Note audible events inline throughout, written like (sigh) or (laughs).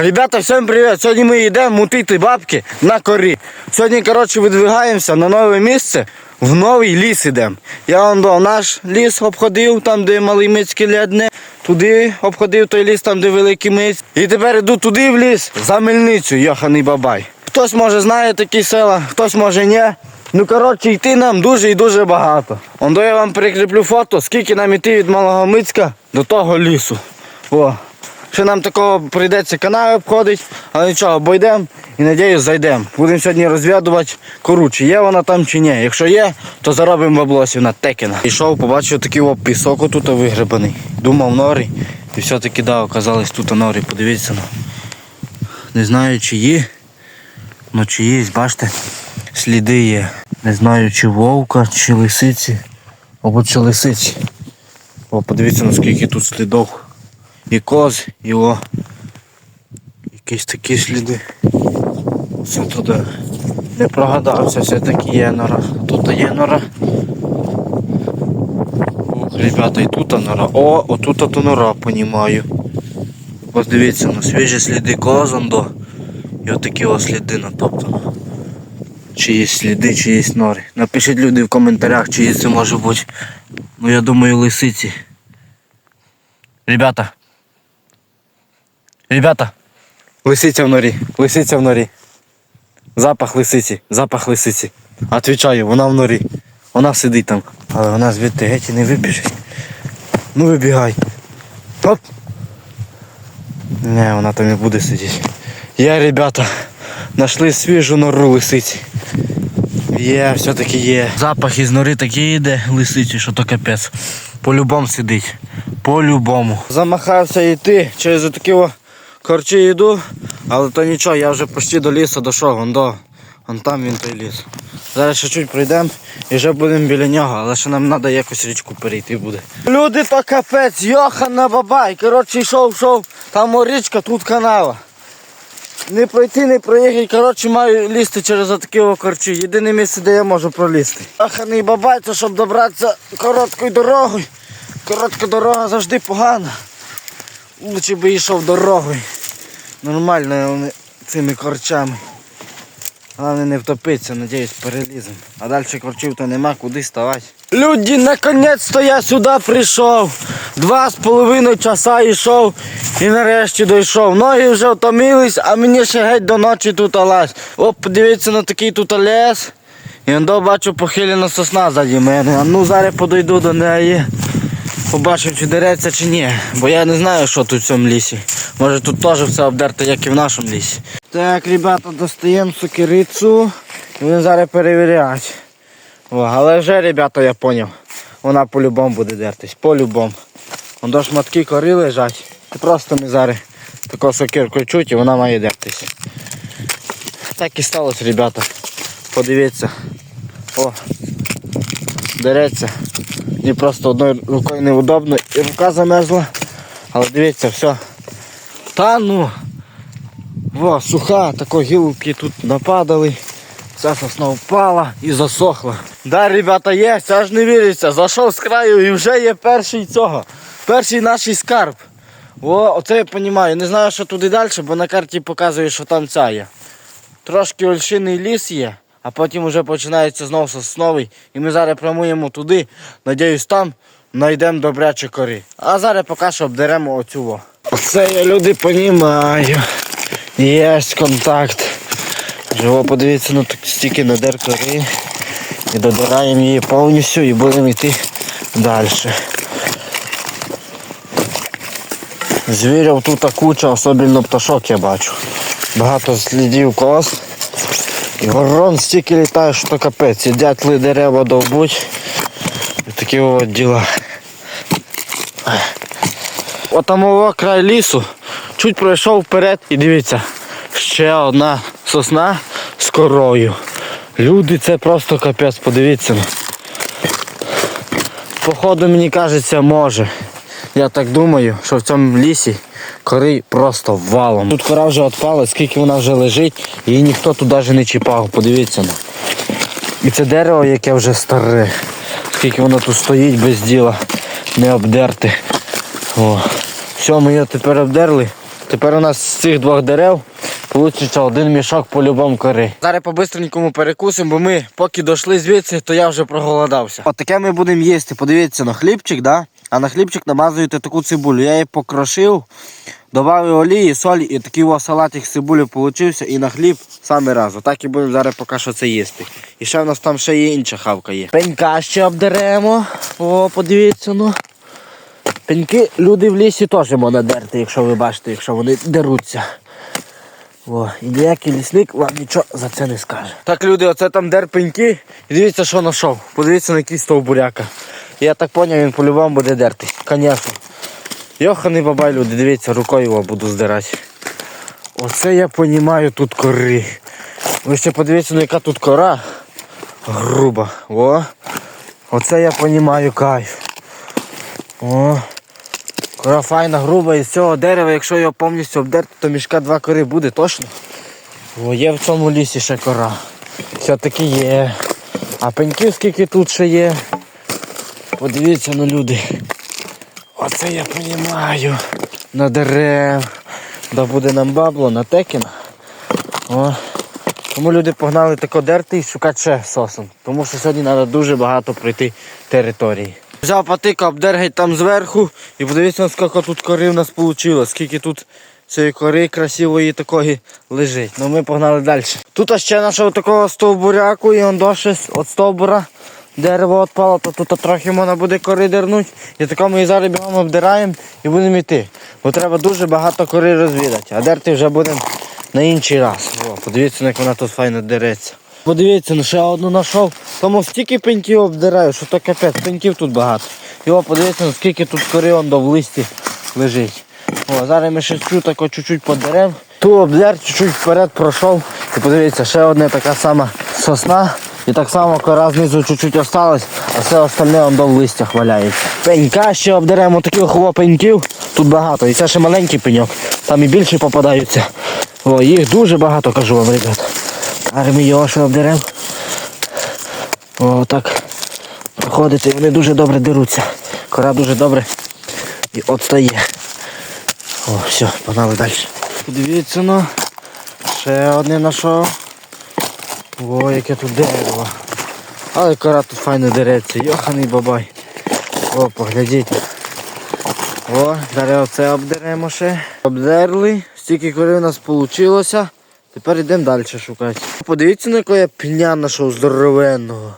Ребята, всім привіт! Сьогодні ми йдемо мутити бабки на корі. Сьогодні, коротше, видвигаємося на нове місце, в новий ліс йдемо. Я вон до наш ліс обходив, там, де малий мицький лядне. Туди обходив той ліс, там, де великий миць. І тепер йду туди в ліс, за мельницю, йоханий бабай. Хтось може знає такі села, хтось може ні. Ну, коротше, йти нам дуже і дуже багато. Ондо я вам прикріплю фото, скільки нам йти від Малого Мицька до того лісу. О. Ще нам такого прийдеться канал обходить, але нічого, бо йдемо і надіюсь зайдемо. Будемо сьогодні розвідувати кору, чи є вона там чи ні. Якщо є, то заробимо баблосів на текена. Пішов, побачив такий о, пісок тут вигребаний. Думав норі. І все-таки да, оказалось тут норі. Подивіться. Ну. Не знаю чи є. Ну чи є, бачите, сліди є. Не знаю чи вовка, чи лисиці. Або чи лисиці. О, подивіться наскільки тут слідов. І коз, і о. Якісь такі сліди. Все туди. Не прогадався, все-таки є нора. Тут є нора. Ух, ребята, і тут нора. О, отут то нора, понімаю. Ось дивіться, на свіжі сліди козондо. І отакі ось сліди натоптано. Чи є сліди, чи є нори. Напишіть люди в коментарях, чи є це може бути. Ну я думаю лисиці. Ребята. Ребята. Лисиця в норі. Лисиця в норі. Запах лисиці. Запах лисиці. Отвічаю, вона в норі. Вона сидить там. Але вона звідти геть і не вибіжить. Ну вибігай. Оп. Не, вона там не буде сидіти. Є, ребята. Нашли свіжу нору лисиці. Є, все-таки є. Запах із нори такий йде лисиці, що то капець. По-любому сидить. По-любому. Замахався йти через такі о корчі йду, але то нічого, я вже почти до лісу дійшов, вон до. Вон там він той ліс. Зараз ще чуть пройдемо і вже будемо біля нього, але ще нам треба якось річку перейти буде. Люди то капець, йохана бабай. Коротше, йшов, йшов, там річка, тут канава. Не пройти, не проїхати, коротше, маю лізти через отакі корчі. Єдине місце, де я можу пролізти. Аханий бабай, це щоб добратися короткою дорогою. Коротка дорога завжди погана. Лучше би йшов дорогою. Нормально вони цими корчами. Головне не втопитися, надіюсь, переліземо. А далі корчів то нема куди ставати. Люди, наконець-то я сюди прийшов. Два з половиною часа йшов і нарешті дійшов. Ноги вже втомились, а мені ще геть до ночі тут лазь. О, подивіться на такий тут лес. І он бачу похилена сосна ззаді мене. А ну зараз подойду до неї. Побачив, чи дереться чи ні. Бо я не знаю, що тут в цьому лісі. Може тут теж все обдерто, як і в нашому лісі. Так, ребята, достаємо сокирицю. І будемо зараз перевіряти. О, але вже, ребята, я зрозумів. Вона по-любому буде дертись. По-любому. До шматки кори лежать. Просто ми зараз таку сокирку чуть і вона має дертись. Так і сталося, ребята. Подивіться. О, дереться. Мені просто одною рукою неудобно і рука замерзла. Але дивіться, все. Та ну. Во, суха, тако гілки тут нападали. Ця сосна впала і засохла. Да, ребята, є, це аж не віриться. Зайшов з краю і вже є перший цього. Перший наш скарб. О, оце я розумію. Не знаю, що туди далі, бо на карті показує, що там ця є. Трошки ольшиний ліс є, а потім вже починається знову сосновий. І ми зараз прямуємо туди. Надіюсь, там знайдемо добряче кори. А зараз поки що обдеремо оцю. Оце я люди понімаю. Є контакт. Живо подивіться, ну так стільки надер кори. І додираємо її повністю і будемо йти далі. Звірів тут куча, особливо пташок я бачу. Багато слідів коз. І ворон стільки літає, що капець. І дятли дерева довбуть. І такі от діла. Отам о край лісу. Чуть пройшов вперед і дивіться, ще одна сосна з корою. Люди, це просто капець, подивіться. Походу, мені кажеться, може. Я так думаю, що в цьому лісі кори просто валом. Тут кора вже відпала, скільки вона вже лежить, її ніхто тут навіть не чіпав, подивіться. І це дерево, яке вже старе. Скільки воно тут стоїть без діла, не обдерти. О. Все, ми його тепер обдерли. Тепер у нас з цих двох дерев вийде один мішок по-любому кори. Зараз по-бистренькому перекусимо, бо ми поки дійшли звідси, то я вже проголодався. От ми будемо їсти. Подивіться на хлібчик, да? а на хлібчик намазуєте таку цибулю. Я її покрошив, додав олії, солі і такий ось салатик з цибулі получився і на хліб саме разом. Так і будемо зараз поки що це їсти. І ще в нас там ще є інша хавка є. Пенька ще обдеремо. О, подивіться, ну. Пеньки люди в лісі теж можна дерти, якщо ви бачите, якщо вони деруться. О, і ніякий лісник вам нічого за це не скаже. Так, люди, оце там дер пеньки. І дивіться, що знайшов. Подивіться на який стовбуряка. Я так зрозумів, він по-любому буде дерти. Звісно. Йоханий бабай, люди, дивіться, рукою його буду здирати. Оце я розумію тут кори. Ви ще подивіться, ну яка тут кора. Груба. О. Оце я розумію кайф. О. Кора файна, груба і з цього дерева, якщо його повністю обдерти, то мішка два кори буде точно. О, є в цьому лісі ще кора. Все-таки є. А пеньків скільки тут ще є. Подивіться на люди. Оце я розумію. На дерев. Да буде нам бабло, на текін. О. Тому люди погнали тако дерти і шукати ще сосен. Тому що сьогодні треба дуже багато пройти території. Взяв патика, обдергай там зверху і подивіться, скільки тут кори в нас вийшло, скільки тут цієї кори красивої такої лежить. Ну ми погнали далі. Тут ще нашого такого стовбуряку і он дощ від стовбура дерево відпало, то тут трохи можна буде кори дернути. І тако ми її зараз бігом обдираємо і будемо йти. Бо треба дуже багато кори розвідати, а дерти вже будемо на інший раз. О, подивіться, як вона тут файно дереться. Подивіться, ну ще одну знайшов. Тому стільки пеньків обдираю, що то капець, пеньків тут багато. Його подивіться, ну, скільки тут кори он в листі лежить. О, зараз ми ще цю тако чуть-чуть подерев. Ту обдер, чуть-чуть вперед пройшов. І подивіться, ще одна така сама сосна. І так само кора знизу чуть-чуть осталась, а все остальне он до в листях валяється. Пенька ще обдеремо, таких охоло пеньків. Тут багато. І це ще маленький пеньок. Там і більше попадаються. О, їх дуже багато, кажу вам, ребята. Зараз ми його ще обдеремо. О, так. Проходити, вони дуже добре деруться. Кора дуже добре і отстає. О, все, погнали далі. Подивіться, ну. Ще одне знайшов. О, яке тут дерево. Але кора тут файно дереться. Йоханий бабай. О, поглядіть. О, зараз оце обдеремо ще. Обдерли. Стільки кори у нас вийшло. Тепер йдемо далі шукати. Подивіться, на якого я пня знайшов здоровенного.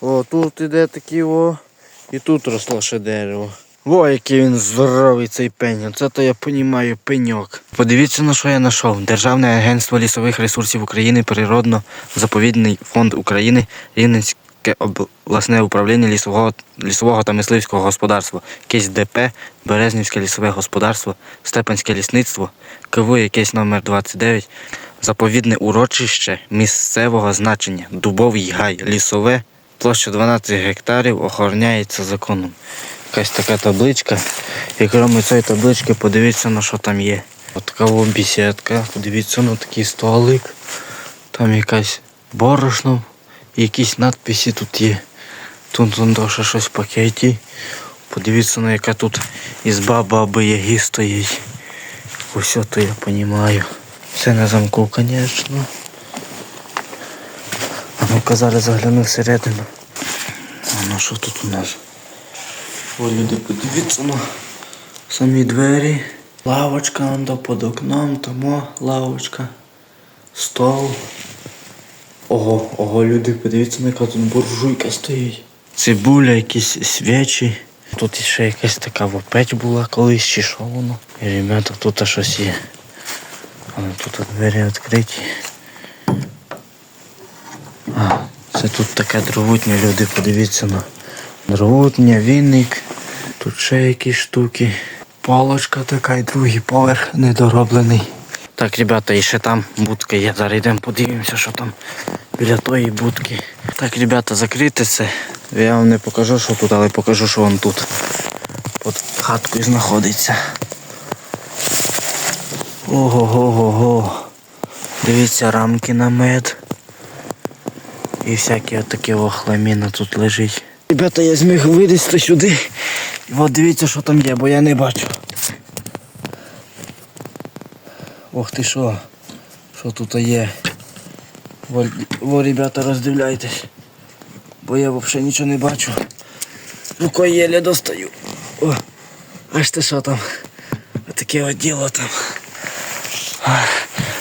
О, тут іде такий о. І тут росло ще дерево. О, який він здоровий цей пень. Оце то я розумію пеньок. Подивіться на що я знайшов. Державне агентство лісових ресурсів України, природно-заповідний фонд України, Рівненське обласне управління лісового, лісового та мисливського господарства, якесь ДП, Березнівське лісове господарство, Степанське лісництво, КВ якесь номер 29, заповідне урочище місцевого значення, Дубовий гай, лісове, площа 12 гектарів охороняється законом. Якась така табличка. І крім цієї таблички, подивіться на що там є. От така вон подивіться на такий столик. Там якась борошно, якісь надписи тут є. Тут ще щось в пакеті. Подивіться на яка тут ізба баби Яги стоїть. Усе то я розумію. Все на замку, звісно. А ну-ка зараз загляну всередину. А ну що тут у нас? О, люди, подивіться на самі двері. Лавочка он до під окном, тому лавочка. Стол. Ого, ого, люди, подивіться на яка тут буржуйка стоїть. Цибуля, якісь свічі. Тут ще якась така вопеть була колись, чи що воно. І ребята, тут щось є. Тут двері відкриті. А, це тут таке дровутня, люди, подивіться на дровутня, вінник. Тут ще якісь штуки. Полочка така і другий поверх недороблений. Так, ребята, і ще там будка є. Зараз йдемо подивимося, що там біля тої будки. Так, ребята, закрити це. Я вам не покажу, що тут, але покажу, що він тут. Під хаткою знаходиться. Ого-го-го-го. Дивіться, рамки на мед. І всякі отакі охламіна тут лежить. Ребята, я зміг вилізти сюди. І от дивіться, що там є, бо я не бачу. Ох ти що? Що тут є? Во, во ребята, роздивляйтесь. Бо я взагалі нічого не бачу. Рукою єле достаю. О, аж ти що там? Таке от діло там.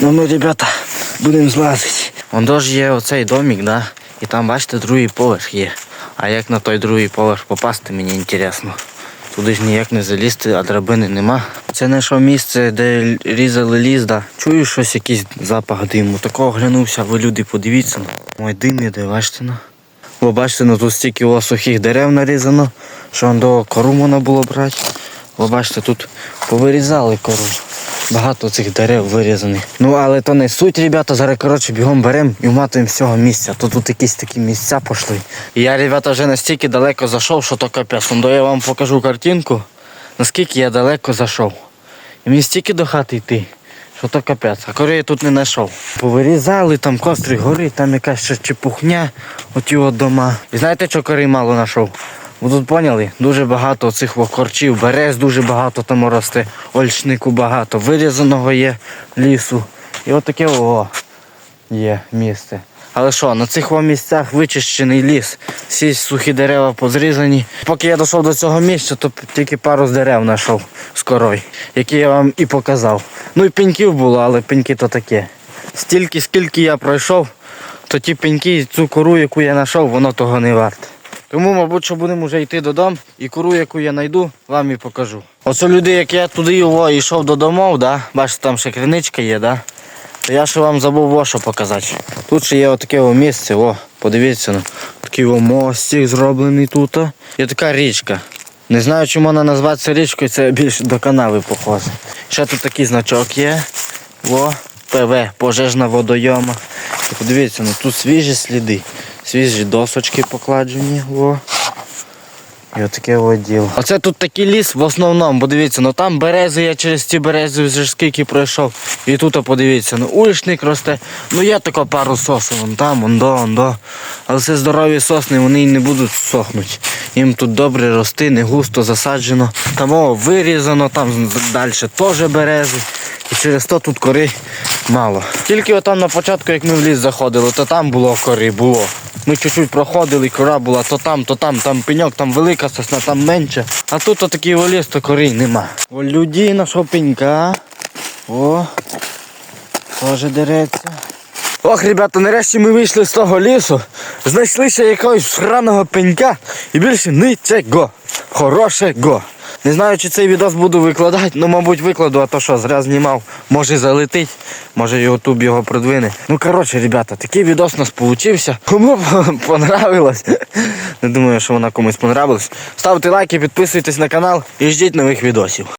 Ну ми, ребята, будемо злазити. Вон ж є оцей домик, да? І там, бачите, другий поверх є. А як на той другий поверх попасти, мені інтересно. Туди ж ніяк не залізти, а драбини нема. Це знайшов місце, де різали ліс, да. Чую щось, якийсь запах диму. Такого глянувся, ви люди подивіться. Ой, дим іде, бачите на. Ви бачите, ну тут стільки у вас сухих дерев нарізано, що до кору можна було брати. Ви бачите, тут повирізали кору. Багато цих дерев вирізаних. Ну але то не суть, ребята. Зараз коротше бігом беремо і вматуємо з цього місця. То тут якісь такі місця пішли. Я, ребята, вже настільки далеко зайшов, що то капець. Ну, я вам покажу картинку, наскільки я далеко зайшов. І мені стільки до хати йти, що то капець. А кори я тут не знайшов. Повирізали, там костри гори, там якась ще чепухня, от дома. І знаєте, що кори мало знайшов? Ви тут поняли? Дуже багато цих корчів, берез дуже багато там росте, ольшнику багато, вирізаного є лісу. І от таке о, є місце. Але що, на цих місцях вичищений ліс, всі сухі дерева позрізані. Поки я дійшов до цього місця, то тільки пару з дерев знайшов з корой, які я вам і показав. Ну і пеньків було, але пеньки то таке. Стільки, скільки я пройшов, то ті пеньки, цю кору, яку я знайшов, воно того не варте. Тому, мабуть, що будемо вже йти додому і кору, яку я знайду, вам і покажу. Оце люди, як я туди його йшов до домов, да? бачите, там ще криничка є, да? то я ще вам забув во що показати. Тут ще є отаке о місце, о, подивіться, ну, такий о мостик зроблений тут. Є така річка. Не знаю, чому вона називається річкою, це більше до канави похоже. Ще тут такий значок є. О, ПВ, пожежна водойома. Подивіться, ну тут свіжі сліди. Свіжі досочки покладені. О. І отаке от діло. Оце тут такий ліс в основному, бо дивіться, ну там берези, я через ці берези вже скільки пройшов. І тут подивіться, ну ульшник росте. Ну є тако пару сосен, вон там, вон до, вон до. Але це здорові сосни, вони не будуть сохнути. Їм тут добре рости, не густо засаджено. Там о, вирізано, там далі теж берези. І через то тут кори мало. Тільки отам на початку, як ми в ліс заходили, то там було кори, було. Ми чуть-чуть проходили, кора була то там, то там, там пеньок, там велика сосна, там менша. А тут отакий воліс, то корінь нема. О, людей нашого пенька. О, теж дереться. Ох, ребята, нарешті ми вийшли з того лісу, знайшли ще якогось сраного пенька і більше нічого. Хорошого. Не знаю, чи цей відос буду викладати, ну мабуть викладу, а то що, зря знімав, може залетить, може ютуб його продвине. Ну коротше, ребята, такий відос у нас получився. Кому (laughs) понравилось? Не думаю, що вона комусь понравилась. Ставте лайки, підписуйтесь на канал і ждіть нових відосів.